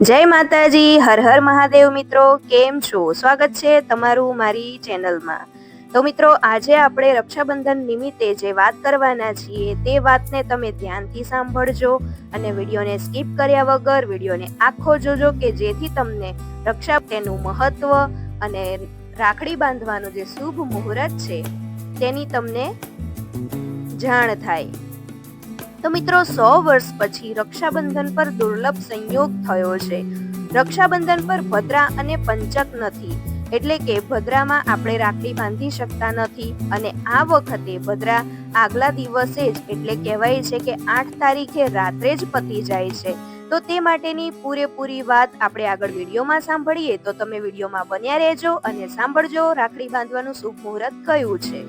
જય માતાજી, હર હર મહાદેવ મિત્રો, કેમ છો? સ્વાગત છે તમારું મારી ચેનલમાં. તો મિત્રો, આજે આપણે રક્ષાબંધન નિમિત્તે જે વાત કરવાના છીએ તે વાતને તમે ધ્યાનથી સાંભળજો અને વિડીયોને સ્કીપ કર્યા વગર વિડીયોને આખો જોજો કે જેથી તમને રક્ષા તેનું મહત્વ અને રાખડી બાંધવાનું જે શુભ મુહૂર્ત છે તેની તમને જાણ થાય. તો મિત્રો, સો વર્ષ પછી રક્ષાબંધન પર દુર્લભ સંયોગ થયો છે. રક્ષાબંધન પર ભદ્રા અને પંચક નથી, એટલે કે ભદ્રામાં આપણે રાખડી બાંધી શકતા નથી. અને આ વખતે ભદ્રા આગલા દિવસે જ, એટલે કહેવાય છે કે આઠ તારીખે રાત્રે જ પતી જાય છે. તો તે માટેની પૂરેપૂરી વાત આપણે આગળ વિડીયોમાં સાંભળીએ. તો તમે વિડીયોમાં બન્યા રહેજો અને સાંભળજો રાખડી બાંધવાનું શુભ મુહૂર્ત કયું છે.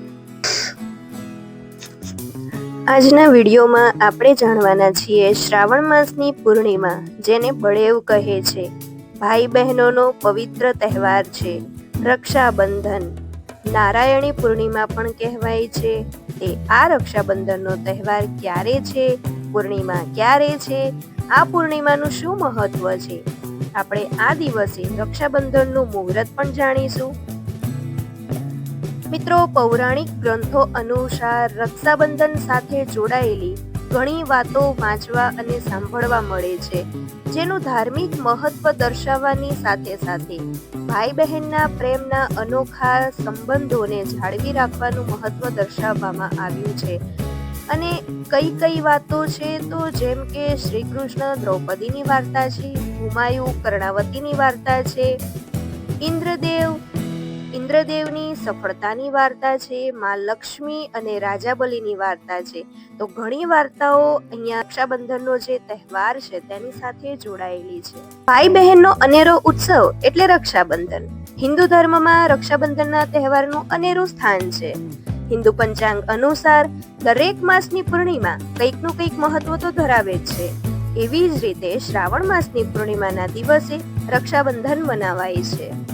આજના વિડીયોમાં આપણે જાણવાના છીએ શ્રાવણ માસની પૂર્ણિમા, જેને બળેવ કહે છે. ભાઈ બહેનોનો પવિત્ર તહેવાર છે. રક્ષાબંધન. નારાયણી પૂર્ણિમા પણ કહેવાય છે. તે આ રક્ષાબંધનનો તહેવાર ક્યારે છે? પૂર્ણિમા ક્યારે છે? આ પૂર્ણિમાનું શું મહત્વ છે? આપણે આ દિવસે રક્ષાબંધનનું મુહૂર્ત પણ જાણીશું. મિત્રો, પૌરાણિક ગ્રંથો અનુસાર રક્ષાબંધન સાથે જોડાયેલી ઘણી વાતો વાંચવા અને સાંભળવા મળે છે, જેનું ધાર્મિક મહત્વ દર્શાવવાની સાથે સાથે ભાઈ બહેનના પ્રેમના અનોખા સંબંધોને જાળવી રાખવાનું મહત્વ દર્શાવવામાં આવ્યું છે. અને કઈ કઈ વાતો છે તો જેમ કે શ્રી કૃષ્ણ દ્રૌપદીની વાર્તા છે, હુમાયુ કર્ણાવતીની વાર્તા છે, ઇન્દ્રદેવ ઇન્દ્રદેવની સફળતાની વાર્તા છે, માં લક્ષ્મી અને રાજા બલિની વાર્તા છે. તો ઘણી વાર્તાઓ અહીંયા રક્ષાબંધનનો જે તહેવાર છે, તેની સાથે જોડાયેલી છે. ભાઈ બહેનનો અનેરો ઉત્સવ એટલે રક્ષાબંધન. હિન્દુ ધર્મમાં રક્ષાબંધનના તહેવારનું અનેરું સ્થાન છે. હિન્દુ પંચાંગ અનુસાર દરેક માસની પૂર્ણિમા કંઈકનું કંઈક મહત્વ તો ધરાવે જ છે. એવી જ રીતે શ્રાવણ માસની પૂર્ણિમાના દિવસે રક્ષાબંધન મનાવાય છે.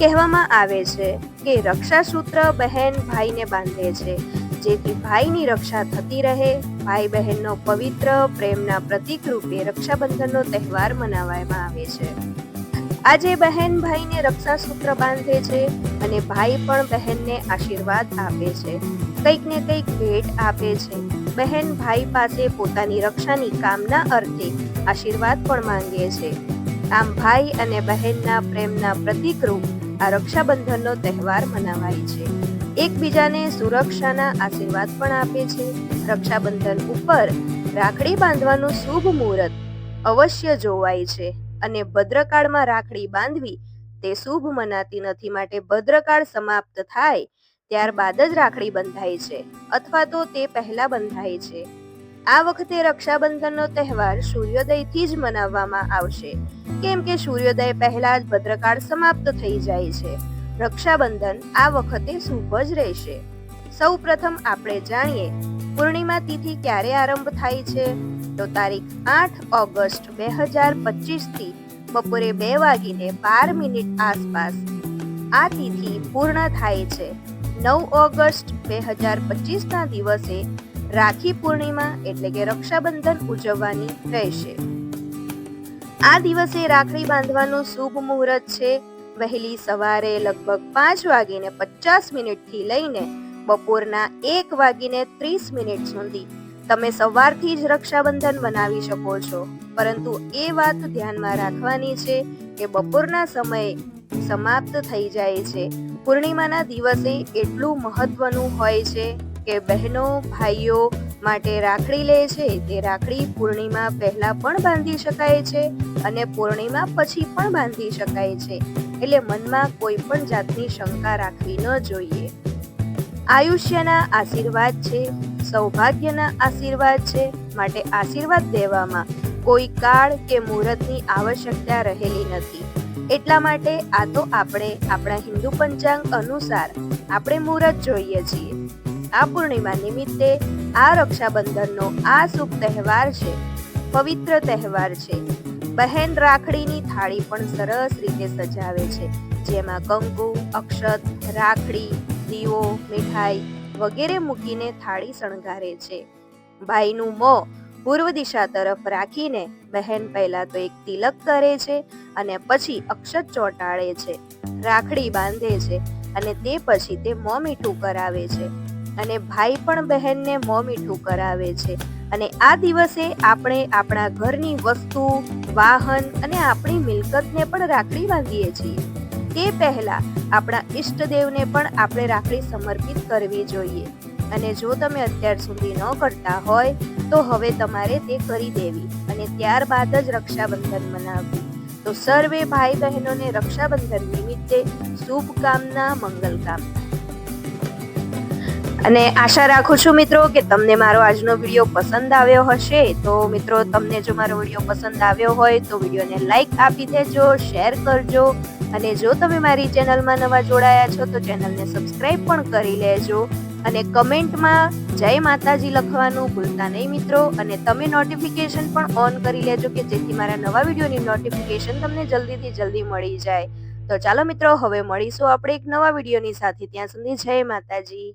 કહેવામાં આવે છે કે રક્ષાસૂત્ર બહેન ભાઈને બાંધે છે. જેથી ભાઈની રક્ષા થતી રહે ભાઈ બહેનનો પવિત્ર પ્રેમના પ્રતીક રૂપે રક્ષાબંધનનો તહેવાર મનાવવામાં આવે છે. આજે બહેન ભાઈને રક્ષાસૂત્ર બાંધે છે અને ભાઈ પણ બહેનને આશીર્વાદ આપે છે. કંઈક ને કંઈક ભેટ આપે છે. બહેન ભાઈ પાસે પોતાની રક્ષાની કામના અર્થે આશીર્વાદ પણ માંગે છે. આમ ભાઈ અને બહેનના પ્રેમના પ્રતીક રૂપ આ રક્ષાબંધનનો તહેવાર મનાવાય છે. એકબીજાને સુરક્ષાના આશીર્વાદ પણ આપે છે. રક્ષાબંધન ઉપર રાખડી બાંધવાનું શુભ મુહૂર્ત અવશ્ય જોવાય છે અને ભદ્રકાળમાં રાખડી બાંધવી તે શુભ મનાતી નથી માટે ભદ્રકાળ સમાપ્ત થાય ત્યારબાદ જ રાખડી બંધાય છે અથવા તો તે પહેલા બંધાય છે. આ વખતે રક્ષાબંધનનો તહેવાર સૂર્યોદયથી જ મનાવવામાં આવશે. કેમ કે સૂર્યોદય પહેલા જ ભદ્રકાળ સમાપ્ત થઈ જાય છે. રક્ષાબંધન આ વખતે શુભ જ રહેશે. સૌ પ્રથમ આપણે જાણીએ, પૂર્ણિમા તિથિ ક્યારે આરંભ થાય છે? તો તારીખ આઠ ઓગસ્ટ બે હજાર પચીસથી બપોરે બે વાગીને બાર મિનિટ આસપાસ. આ તિથિ પૂર્ણ થાય છે. નવ ઓગસ્ટ બે હજાર પચીસ ના દિવસે રાખી પૂર્ણિમા એટલે કે રક્ષાબંધન ઉજવવાની રહેશે. આ દિવસે રાખડી બાંધવાનું શુભ મુહૂર્ત છે. વહેલી સવારે લગભગ પાંચ વાગીને પચાસ મિનિટથી લઈને બપોરના એક વાગીને ત્રીસ મિનિટ સુધી તમે સવારથી જ રક્ષાબંધન બનાવી શકો છો. પરંતુ એ વાત ધ્યાનમાં રાખવાની છે કે બપોરના સમયે સમાપ્ત થઈ જાય છે. પૂર્ણિમાના દિવસે એટલું મહત્વનું હોય છે કે બહેનો ભાઈઓ માટે રાખડી લે છે, તે રાખડી પૂર્ણિમા પહેલા પણ બાંધી શકાય છે અને પૂર્ણિમા પછી પણ બાંધી શકાય છે. એટલે મનમાં કોઈ પણ જાતની શંકા રાખવી ન જોઈએ. આયુષ્યના આશીર્વાદ છે, સૌભાગ્યના આશીર્વાદ છે, માટે આશીર્વાદ દેવામાં કોઈ કાળ કે મુહૂર્તની આવશ્યકતા રહેલી નથી. એટલા માટે આ તો આપણે આપણા હિન્દુ પંચાંગ અનુસાર આપણે મુહૂર્ત જોઈએ છીએ. આ પૂર્ણિમા નિમિત્તે આ રક્ષાબંધનનો આ શુભ તહેવાર છે, પવિત્ર તહેવાર છે. બહેન રાખડીની થાળી પણ સરસ રીતે સજાવે છે, જેમાં કંકુ, અક્ષત, રાખડી, દીવો, મીઠાઈ વગેરે મૂકીને થાળી શણગારે છે. ભાઈનું મો પૂર્વ દિશા તરફ રાખીને બહેન પહેલા તો એક તિલક કરે છે અને પછી અક્ષત ચોંટાડે છે, રાખડી બાંધે છે અને તે પછી તે મોં મીઠું કરાવે છે. અને ભાઈ પણ બહેનને મોં મીઠું કરાવે છે. અને આ દિવસે આપણે આપણા ઘરની વસ્તુ, વાહન અને આપણી મિલકતને પણ રાખડી બાંધીએ છીએ. તે પહેલા આપણા ઈષ્ટદેવને પણ આપણે રાખડી સમર્પિત કરવી જોઈએ. અને જો તમે અત્યાર સુધી ન કરતા હોય, તો હવે તમારે તે કરી દેવી અને ત્યારબાદ જ રક્ષાબંધન મનાવવું. તો સર્વે ભાઈ બહેનોને રક્ષાબંધન નિમિત્તે શુભકામના મંગલ કામના અને આશા રાખું છું મિત્રો કે તમને મારો આજનો વીડિયો પસંદ આવ્યો હશે. તો મિત્રો, તમને જો મારો વીડિયો પસંદ આવ્યો હોય તો વિડીયોને લાઈક આપી દેજો, શેર કરજો અને જો તમે મારી ચેનલમાં નવા જોડાયા છો તો ચેનલને સબસ્ક્રાઈબ પણ કરી લેજો અને કમેન્ટમાં જય માતાજી લખવાનું ભૂલતા નહીં મિત્રો અને તમે નોટિફિકેશન પણ ઓન કરી લેજો કે જેથી મારા નવા વિડીયોની નોટિફિકેશન તમને જલ્દીથી જલ્દી મળી જાય. તો ચાલો મિત્રો, હવે મળીશું આપણે એક નવા વિડીયોની સાથે. ત્યાં સુધી જય માતાજી.